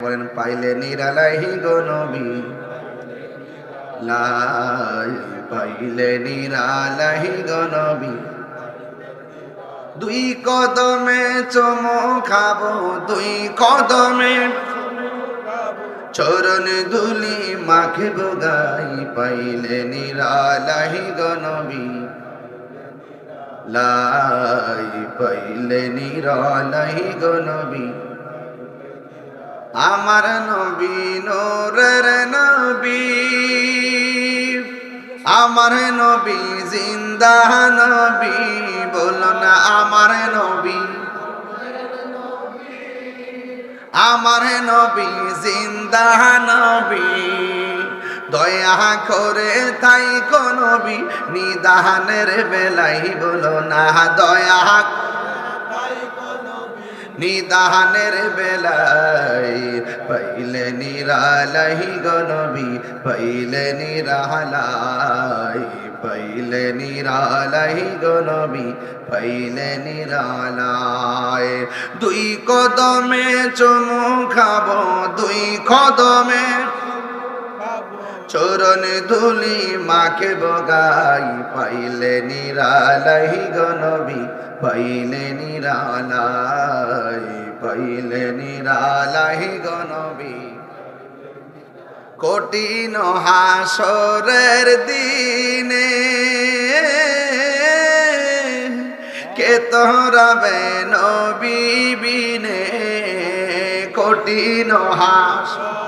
বলেন পাইলে নিরালাহি গো নবী লাই পাইলে নিরালাহি গো নবী। দুই কদমে চমো খাব, দুই কদমে চরণ দুলি মাখে গাই, পাইলে নিরালাহি গো নবী। লাই পাইলে নিরালাহি গো নবী। আমার নবী, নোরের নবী। আমার নবী, জিন্দা নবী। বলো না, আমার নবী। আমার নবী, জিন্দা নবী। দয়া করে তাই নবী, নিদানের বেলাই বলো না, দয়া নিদানের বেলায় পাইলে নিরালাই গনবি পাইলে নিরালাই পাইলে নিরালাই গনবি পাইলে নিরালায়। দুই কদমে চমু খাব, দুই কদমে চরণ ধুলি মাকে বগাই, পাইলে নিরালাই গনবি পাইলে নিরালাই পাইলে নিরালাই গনবি কঠিন হাসরের দিনে কে তোরাবে নবী বিনে? কঠিন হাসর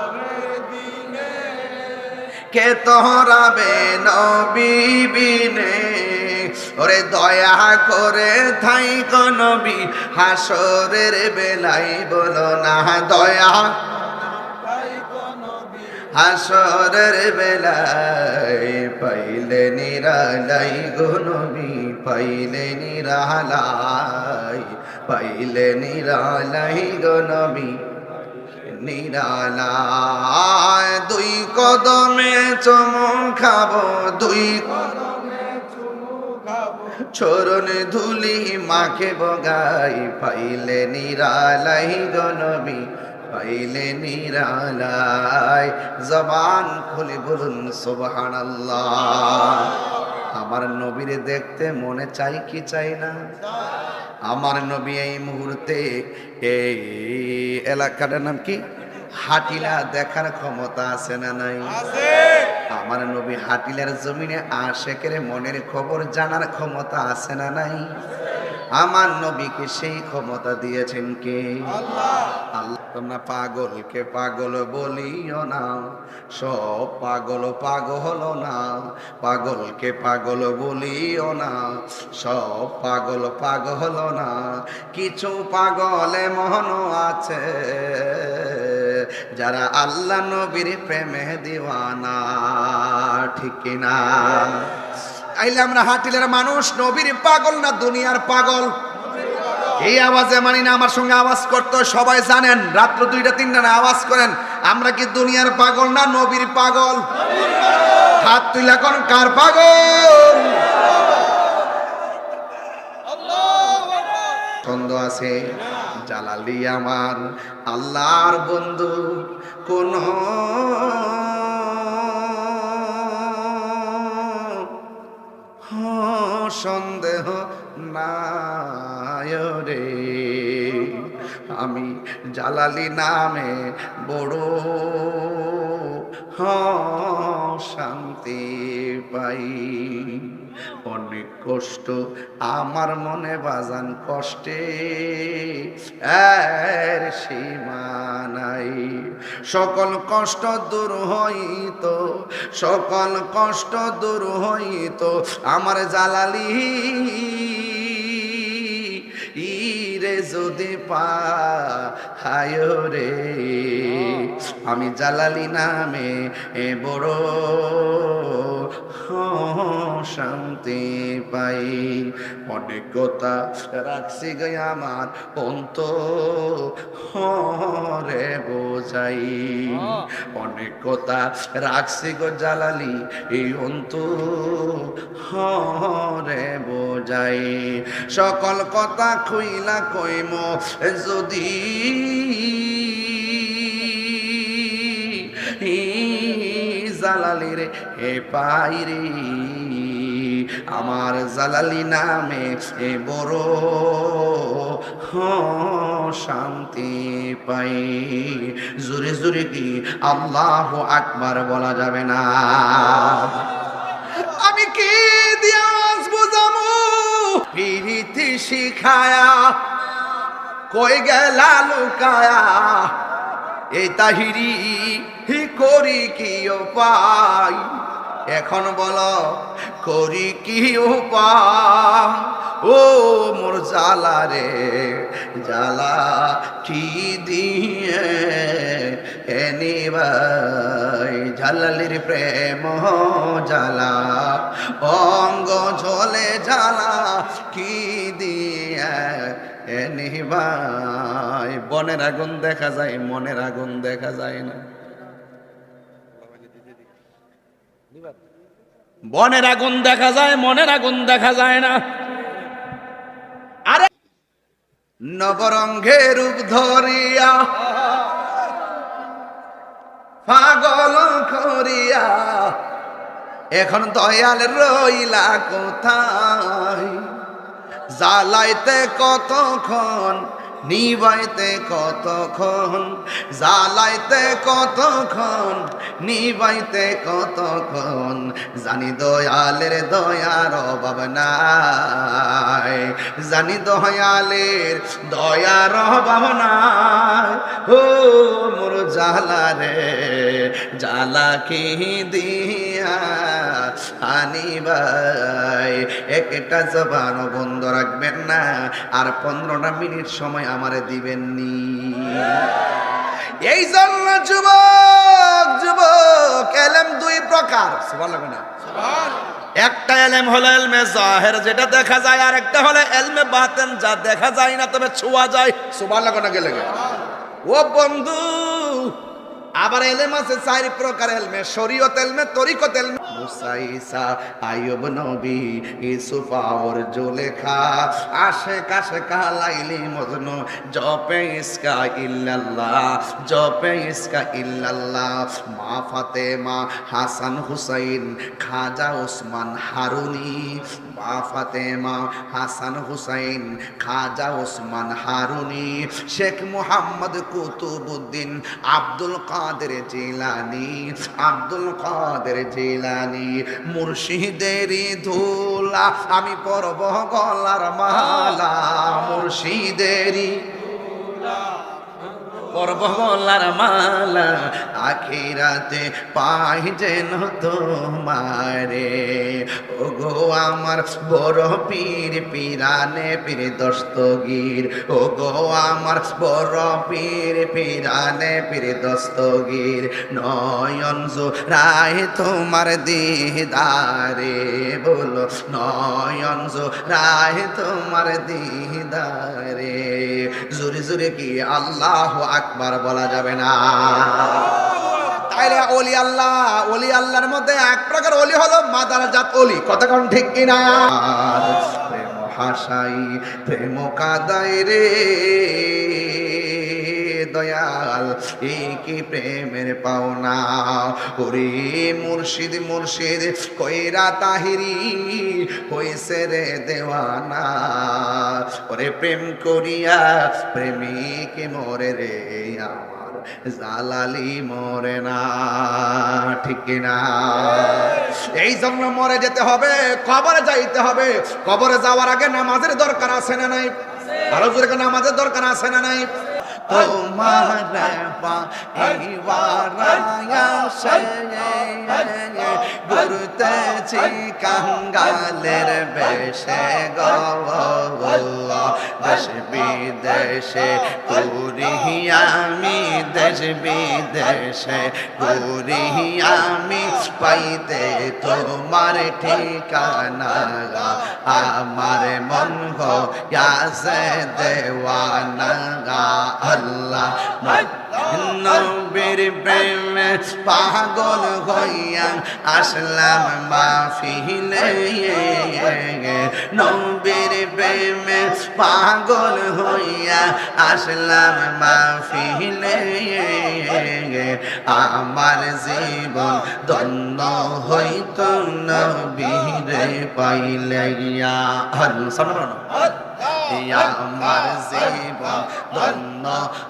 কে তোহরাবে নবী বিনে। ওরে দয়া করে থাই নবী হাসরের বেলাই বলো না, দয়া। হাসরের বেলাই পাইলে নিরালাই গো নবী পাইলে নিরালাই পাইলে নিরালাই গো নবী নিরালায় দুই কদমে চমু খাব, দুই চরণ ধুলি মাকে বগাই, পাইলে নিরালাই গনবি পাইলে নিরালাই, জবান খুলে বলুন সোবাহান আমার নবীরে দেখতে মনে চাই কি চাই না? আমার নবী এই মুহূর্তে এই এলাকাটার নাম কি? হাটিলা দেখার ক্ষমতা আছে না নাই? আমার নবী হাটিলার জমিনে আশেকের মনের খবর জানার ক্ষমতা আছে না নাই? আমার নবীকে সেই ক্ষমতা দিয়েছেন কে? আল্লাহ। তোমরা পাগলকে পাগল বলিও না। সব পাগল পাগল না। পাগলকে পাগল বলিও না। সব পাগল পাগল না। কিছু পাগলে মন আছে, যারা আল্লাহ নবীর প্রেমে দিওয়ানা, ঠিক না আইলে আমরা হাটিলের মানুষ, নবীর পাগল না দুনিয়ার পাগল? এই আওয়াজে মানি না, আমার সঙ্গে আওয়াজ করতে, সবাই জানেন, রাত্র দুইটা, তিনটা না, আওয়াজ করেন, আমরা কি দুনিয়ার পাগল না নবীর পাগল? হাত তুইলা কোন, কার পাগল? ছন্দ আছে, জালালি আমার, আল্লাহর বন্ধু কোন সন্দেহ নাই। রে আমি জালালি নামে বড় হ শান্তি পাই। অনেক কষ্ট আমার মনে বাজান কষ্টে এর সীমা নাই। সকল কষ্ট দূর হইত, সকল কষ্ট দূর হইত। আমার জালালি যদি পায় রে, আমি জালালি নামে এ বড় শান্তি পাই। অনেক কথা রাখছি গে আমার অন্ত রে বোঝাই। অনেক কথা রাখছি গো জালালি এই অন্ত রে বোঝাই। সকল কথা খুইলা কইম যদি ই জালালি রে হে পাই রে আমার জালালি নামে এ বড় শান্তি পাই। জোরে জোরে কি আল্লাহ আকবার বলা যাবে না? আমি কি দিয়া বুঝামু পিরিতি শিখায়া কই গেলা লুকায়া? এ তাহিরি করি কি উপায়? এখন বলো, করি কি উপায়? ও মোর জালা রে জালা কি দিয়ে এনি ভাই ঝালালির প্রেম জালা অঙ্গ ঝোলে জালা কি দিয়ে এনি ভাই বনের আগুন দেখা যায়, মনের আগুন দেখা যায় না। বনের আগুন দেখা যায়, মনের আগুন দেখা যায় না। আরে নবরঙ্গে রূপ ধরিয়া, পাগল করিয়া, এখন দয়াল রইলা কোথায়? জ্বালাইতে কতক্ষণ নিবাইতে কতক্ষণ, জ্বালাইতে কতক্ষণ, নিবাইতে কতক্ষণ, জানি দয়ালের দয়ার অভাব নাই। জানি দয়ালের দয়ার অভাব নাই। ও মোর জ্বালা রে জ্বালা কি দিয়া হানি ভাই একটা জবান বন্ধ রাখবেন না আর পনেরোটা মিনিট সময় আমারে দিবেননি। এই জন্য যুবক যুবক এলেম দুই প্রকার। লাগবে না একটা এলেম হলো এলমে জাহের যেটা দেখা যায় আর একটা হলো এলমে বাতেন যা দেখা যায় না তবে ছোঁয়া যায়। সুবহান লাগবে না গেলে ও বন্ধু আবার এলেম আছে চারি প্রকার এলমে, শরীয়ত এলমে, তরিকত এলমে। মুসা ঈসা আইয়ুব নবী, ইউসুফ আর জুলেখা আশে কাশে কালাইলি মজনু, জপে ইসকা ইল্লাল্লাহ, জপে ইসকা ইল্লাল্লাহ, মা ফাতেমা, হাসান হুসাইন, খাজা ওসমান হারুনি মা ফাতেমা হাসান হুসাইন, খাজা ওসমান হারুনি, শেখ মুহাম্মদ কুতুবুদ্দিন আব্দুল কাদের জিলানি, আব্দুল কাদের জিলানি মুর্শিদেরই ধুলা আমি পরব গলার মালা মুর্শিদেরই পর্বলার মালা আখিরাতে পাই যেন তোমারে। ও গো আমার বড় পীর, পিরানে পীর, দস্তগীর। ও গো আমার বড় পীর, পিরানে পীর, দস্তগীর। নয়ন রায় তোমার দিদারে বলো, নয়ন জো রায় তোমার দিদারে। জোরে জোরে কি আল্লাহ আকবার বলা যাবে না? তাইলে অলি আল্লাহ, অলি আল্লাহর মধ্যে এক প্রকার অলি হলো মাদার জাত অলি। কতক্ষণ ঠিক কিনা প্রেম হাসাই, প্রেম কাদাই রে। দয়াল, এই কি প্রেমের পাওনা? ওরে মুর্শিদ মুর্শিদ, কইরা তাহিরি, হইছে রে দেওয়ানা। ওরে প্রেম করিয়া প্রেমিক মরে রে আমার জালালি মরে না, ঠিক না এই জন্য মরে যেতে হবে, কবরে যাইতে হবে। কবরে যাওয়ার আগে নামাজের দরকার আছে না নাই? আরও জোরে নামাজের দরকার আছে না নাই? তোমার ঘুরতেছি কাঙ্গালের বেশে দেশ বিদেশে ঘুরি আমি দেশ বিদেশে ঘুরি আমি পাইতে তোমার ঠিকানা আমার মন গো ইয়াসে দেওয়ানা আল্লাহ নবীর প্রেমে পাগল হইয়া আসলাম মাহফিলে নবীর প্রেমে পাগল হইয়া আসলাম মাহফিলে আমার জীবন দন্ন হইত নবীরে পাইলে ইয়া আল্লাহ ইয়া আমার জীবন ধন্য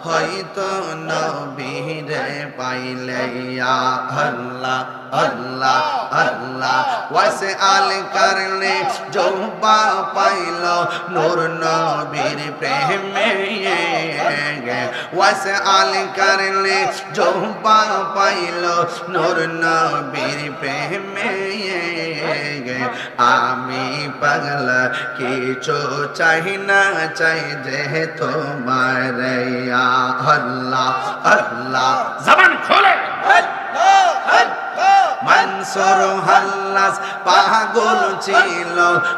হইতো নবীরে পাইলে। আল্লাহ আল্লাহ আল্লাহ ওয়াসে আল করলে জোবা পাইল। নূর নবীর প্রেমে ওয়াসে আল করলে জোবা পাইল। নূর নবীর প্রেমে আমি পাগল কিছু চাই না চাই যে তোমার ইয়া আল্লাহ আল্লাহ জবান খোলে মনসুর হাল্লাস পাগল ছিল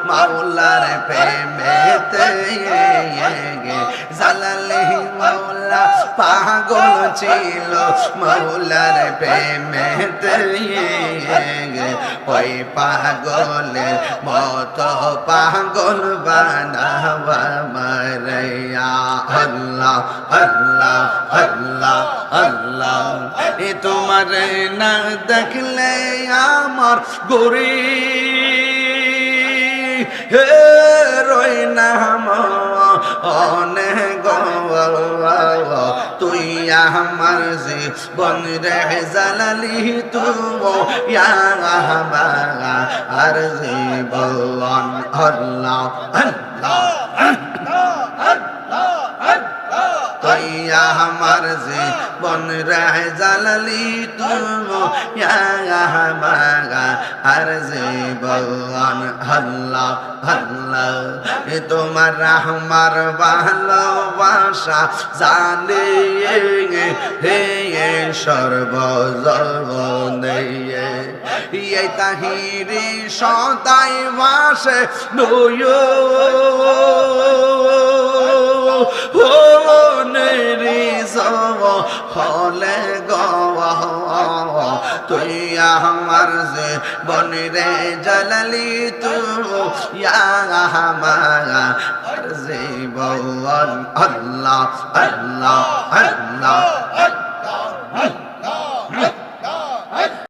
মাওলার প্রেমেতে জালালে মাওলা পাগল ছিল মাওলার প্রেমেতে ওই পাগলের মত পাগল বানাওয়া মারাইয়া। আল্লাহ আল্লাহ আল্লাহ আল্লাহ। এ তোমার না দেখলে আমার গরি। হে রই নাম অনেক তুই আমার জীবন রে জালালি তুমো আর জীবন আল্লাহ আল্লাহ। তুই আমার জীবন রে জালালি তুমো ইয়া আর জীবন আল্লাহ আল্লাহ এ তোমার আমার ভালোবাসা জানে হে সর্ব সর্ব নেই এই তাহিরি সদাই বাসে নয়। হলে গওয়া তুই আমার যে বনরে জলালি তু আমার আল্লাহ আল্লাহ আল্লাহ আল্লাহ।